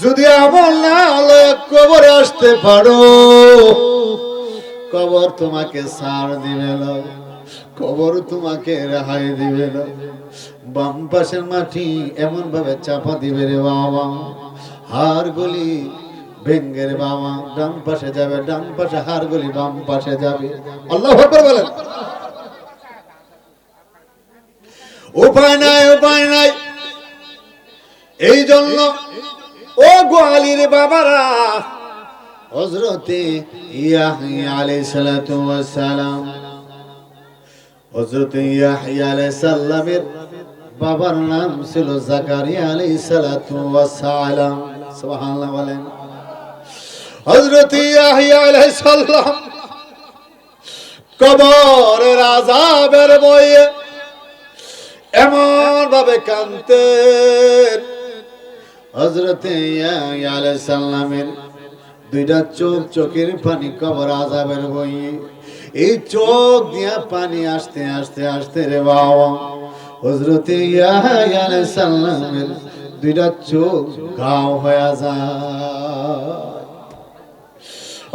যদি আমল না হলে কবরে আসতে পারো, কবর তোমাকে সার দিবে না, কবর তোমাকে রেহাই দিবে না। বাম পাশের মাটি এমন ভাবে চাপা দিবে রে বাবা। হার গলি ভেঙ্গে রে বাবা। ডান পাশে যাবে, ডান পাশে হার গলি বাম পাশে যাবে। আল্লাহ বলেন। উপায় নাই উপায় নাই। এই জন্য ও গোয়ালির বাবারা হজরতে ইয়াহিয়া আলাইহিস সালাতু হজরতে ইয়াহিয়া আলাইহিস বাবার নাম ছিল জাকারিয়া আলাইহিস সালাতু সুবহানাল্লাহ বলেন। হজরতে ইয়াহিয়া আলাইহিস কবরের আযাবের বয়ে এমন ভাবে কানতেন হজরতে সাল্লামের দুইটা চোখ, চোখের পানি কবর আজাবের বই। এই চোখ দিয়া পানি আসতে আসতে আসতে রে বাবা। হজরতে সাল্লামের দুইটা চোখ ঘাও হয়ে যায়।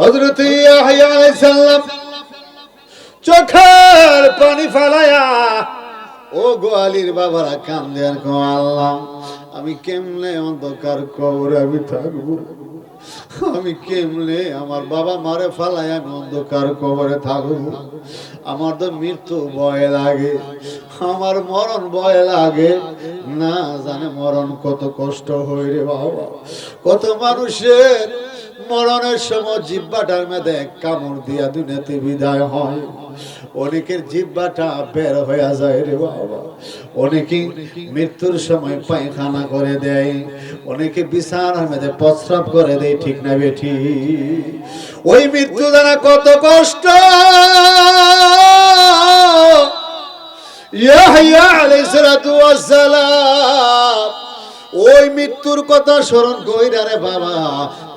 হজরতে সাল্লাম চোখের পানি ফালায়া ও গোয়ালির বাবারা, কান্দে আর কো আল্লাহ। আমি কেমনে অন্ধকার কবর আমি থাকব? আমি কেমনে আমার বাবা মারে ফালাই আমি অন্ধকার কবরে থাকব? আমার তো মৃত্যু ভয় লাগে, আমার মরণ ভয় লাগে। না জানে মরণ কত কষ্ট হয় রে বাবা। কত মানুষের মরণের সময় জিব্বাটার মেয়েদের কামড় দিয়া দুনিয়াতে বিদায় হয়। অনেকের জিব্বাটা বের হয়ে যায় রে বাবা। অনেকে মৃত্যুর সময় পায়খানা করে দেয়, অনেকে বিছানার মেয়েদের প্রস্রাব করে দেয়, ঠিক না বেঠি? ওই মৃত্যু দ্বারা কত কষ্ট! ইয়াহিয়া আলাইহিস সালাতু ওয়াস সালাম। ওই মৃত্যুর কথা স্মরণ কইরা রে বাবা,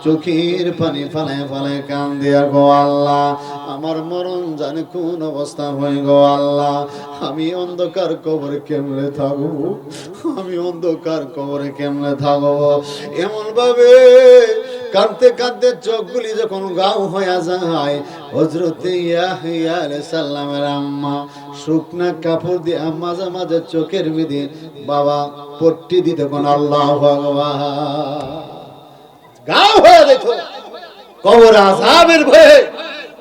চোখের পানি ফালে ফালে কান দিয়া গো আল্লাহ, আমার মরণ জানে কোন অবস্থা হয়ে গো আল্লাহ, আমি অন্ধকার কবরে কেমনে থাকব? আমি অন্ধকার কবরে কেমনে থাকব? এমন ভাবে কাঁদতে কাঁদতে চোখগুলি যখন গাও হয়ে যায় হজরতে সালামের আম্মা শুকনা কাপড় দিয়ে মাঝে মাঝে চোখের বিধি বাবা, পট্টি দিতে কোন আল্লাহ ভগবান গাও হয়ে যেত কবর আযাবের ভয়ে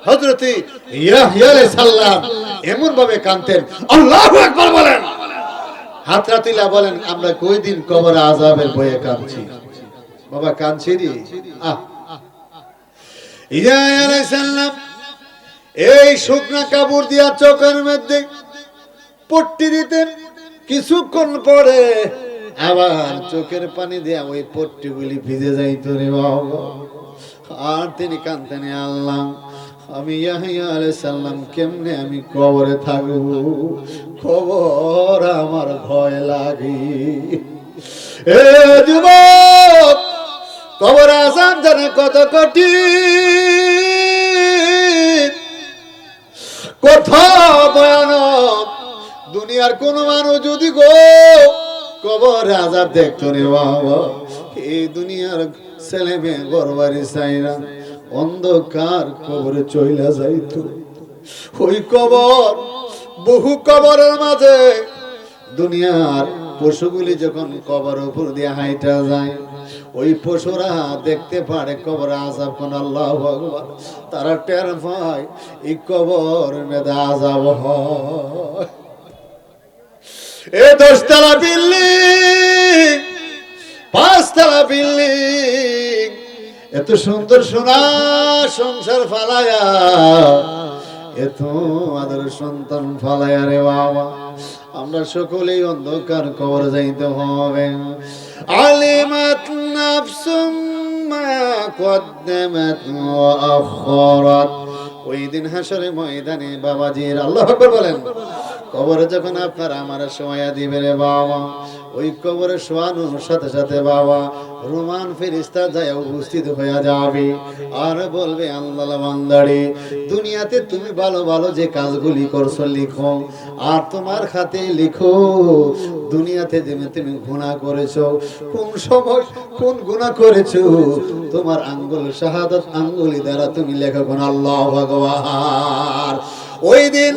হযরতে ইয়াহইয়া আলাইহিস সালাম এমন ভাবে কাঁদতেন, আল্লাহু আকবার বলেন। হাতরা তুলা বলেন, আমরা কই দিন কবর আযাবের ভয়ে কাঁদছি? বাবা, কাঁদছি রে। সালাম এই শুকনা কাপড় দিয়া চোখের মধ্যে পট্টি দিতেন। কিছুক্ষণ পরে আবার চোখের পানি দেয়া ওই পট্টিগুলি ভিজে যাইত রে বাবা। আর তিনি কানতেন আল্লাহ, আমি সালাম কেমনে আমি কবরে থাকব? খবর আমার ভয় লাগে। এ যুবক! কবর আসাম জানে কত কঠিন। কথা ভয়ানক। দুনিয়ার কোন মানুষ যদি গো কবর আজাব দেখতো রে বাবা এই দুনিয়ার ছেলে মেয়ে গরবারি চাইরা অন্ধকার কবরে চইলা যাইতো। ওই কবর, বহু কবরের মাঝে দুনিয়ার পশুগুলি যখন কবর উপর দিয়ে হাইটা যায় ওই পশুরা দেখতে পারে কবর আজাব কোন আল্লাহ ভগবান তারা টের পায়, এই কবর মেদা আজাব এ দশতলা বিল্ডিং, পাঁচতলা বিল্ডিং, এত সুন্দর সোনা সংসার ফালায়া, এত আদর সন্তান ফালায়া রে বাবা। আমরা সকলেই অন্ধকার কবর যাইতে হবে। আলিমাত নাফসুম ما قدمت وأخرت ওই দিন হাসরে ময়দানে বাবাজির আল্লাহ বলেন, কবরে যখন আপনার আমার সময় দিবে রে বাবা ওই কবরে শোয়ানোর সাথে সাথে বাবা রোমান ফেরিস্তা যায় উপস্থিত হয়ে যাবে। আর বলবে আল্লাহ দুনিয়াতে তুমি ভালো ভালো যে কাজগুলি করছ লিখো, আর তোমার খাতে লিখো, দুনিয়াতে যে তুমি গুণা করেছ, কোন সময় কোন গুণা করেছ, তোমার আঙ্গুল শাহাদত আঙ্গুলি দ্বারা তুমি লেখো কোন আল্লাহ ভগবান ওই দিন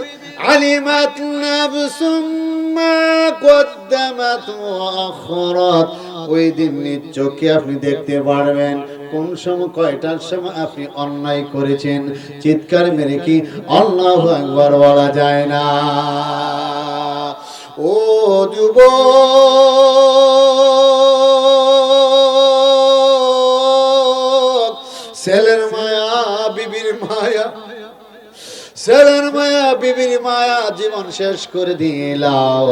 আলিমাত নাফসুম ওই দিন নিজ চোখে আপনি দেখতে পারবেন কোন সময় কয়টার সময় আপনি অন্যায় করেছেন। চিৎকার মেরে কি আল্লাহ একবার বলা যায় না। ও যুব ছেলের মায়া, বিবির মায়া ছেলের মায়া, বিবির মায়া জীবন শেষ করে দিলাম।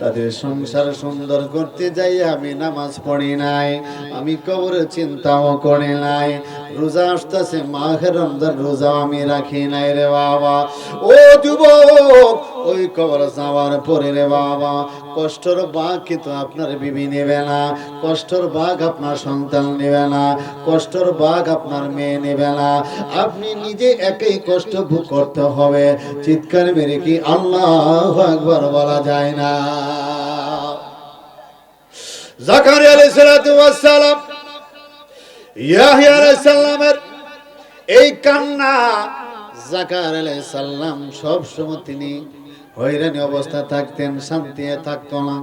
তাদের সংসার সুন্দর করতে যাই, আমি নামাজ পড়ি নাই, আমি কবরে চিন্তাও করি নাই। রোজা আসতেছে, মাঘের রমজান রোজা আমি রাখি নাই রে বাবা। ও যুবক ওই কবর যাওয়ার পরে রে বাবা, কষ্টর বাঘ কিন্তু আপনার বিবি নেবে না? কষ্টর বাঘ আপনার সন্তান নেবে না। কষ্টর বাঘ আপনার মেয়ে নেবে না। আপনি নিজে একই কষ্ট ভোগ করতে হবে। চিৎকার মেরে কি আল্লাহ একবার বলা যায় না? এই কান্না জাকার সব সময় তিনি হয়রানি অবস্থা থাকতেন শান্তি থাকতো না।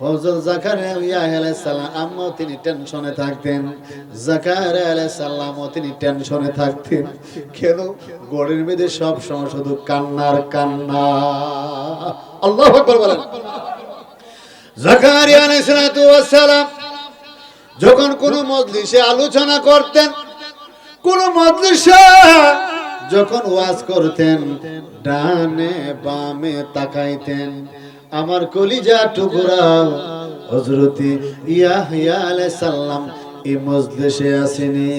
হযরত জাকারিয়া সালাম আম্মাও তিনি টেনশনে থাকতেন। জাকারিয়া আলাইহিস সালামও তিনি টেনশনে থাকতেন। কেন? গড়ের মধ্যে সব সময় শুধু কান্নার কান্না। আল্লাহু আকবার বলেন। জাকারিয়া আলাইহিস সালাম যখন কোন মজলিসে আলোচনা করতেন, কোন মজলিসে যখন ওয়াজ করতেন, ডানে বামে তাকাইতেন। আমার কলিজা টুকরা, হযরতি ইয়াহইয়া আলাইহিস সালাম এই মজলিসে আসেনি।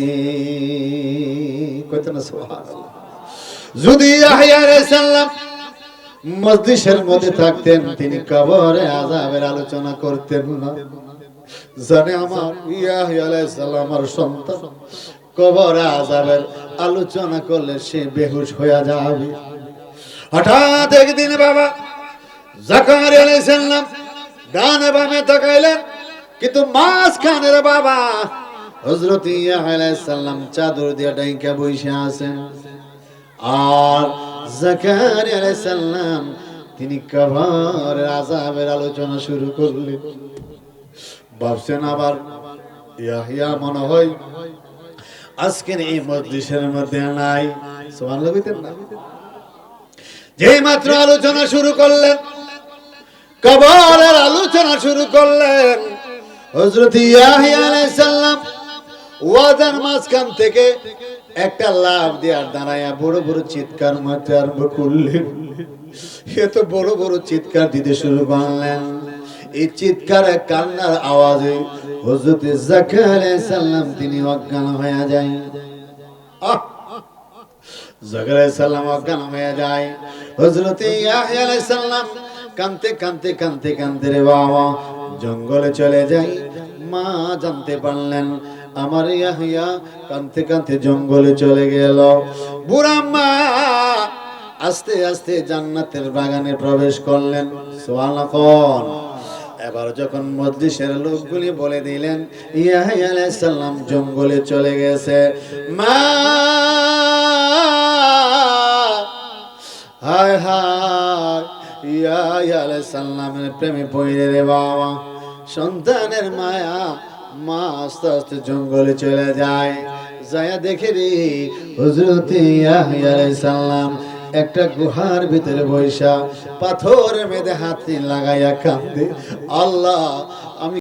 না, সুবহানাল্লাহ। যদি ইয়াহইয়া আলাইহিস সালাম মজলিসের মধ্যে থাকতেন, তিনি কবরে আযাবের আলোচনা করতেন না। জানে আমার ইয়াহিয়া আলাইহিস সালামের সন্তান কবরে আযাবের আলোচনা করলে সে বেহুশ হয়ে যাবে। হঠাৎ একদিন বাবা জাকারিয়া আলাইহিস সালাম ডানে বামে তাকাইলেন, কিন্তু মাঝখানের বাবা হযরত ইয়াহিয়া চাদর দিয়ে ডাইকা বসে আছেন। আর জাকারিয়া আলাইহিস সালাম তিনি কবরের আযাবের আলোচনা শুরু করলেন। ভাবছেন আবার ইয়াহিয়া মনে হয় আজকের এই মজলিসের মধ্যে নাই। সুবহানাল্লাহ কইতেন না। যেই মাত্র আলোচনা শুরু করলেন, কবরের আলোচনা শুরু করলেন, হযরত ইয়াহিয়া আলাইহিস সালাম ওয়াজার মাঝখান থেকে একটা লাভ দেওয়ার দাঁড়ায়া বড় বড় চিৎকার মারতে আরম্ভ করলেন। এত বড় বড় চিৎকার দিতে শুরু করলেন। এই চিৎকার কান্নার আওয়াজে হযরত জাকারিয়া সালাম তিনি অজ্ঞান হয়ে যায়। জাকারিয়া সালাম অজ্ঞান হয়ে যায়। হযরত ইয়াহইয়া আলাইহিস সালাম কানতে কানতে রে জঙ্গলে চলে যাই মা জানতে পারলেন, আমার ইয়াহিয়া কানতে কানতে জঙ্গলে চলে গেল। বুড়া মা আস্তে আস্তে জান্নাতের বাগানে প্রবেশ করলেন। সুবহানাল্লাহ এবার যখন মজলিসের লোকগুলি বলে দিলেন, ইয়াহিয়া আলাইহিস জঙ্গলে চলে গেছে। মা, হায় হায় রে বাবা। সন্তানের মায়া মা আস্তে আস্তে জঙ্গলে চলে যায়। যায়া দেখে রে হযরত ইয়াহিয়া আলাইহিস সালাম একটা গুহার ভিতরে বৈশা পাথর মেদে হাতি লাগাইয়া কান্দে। আল্লাহ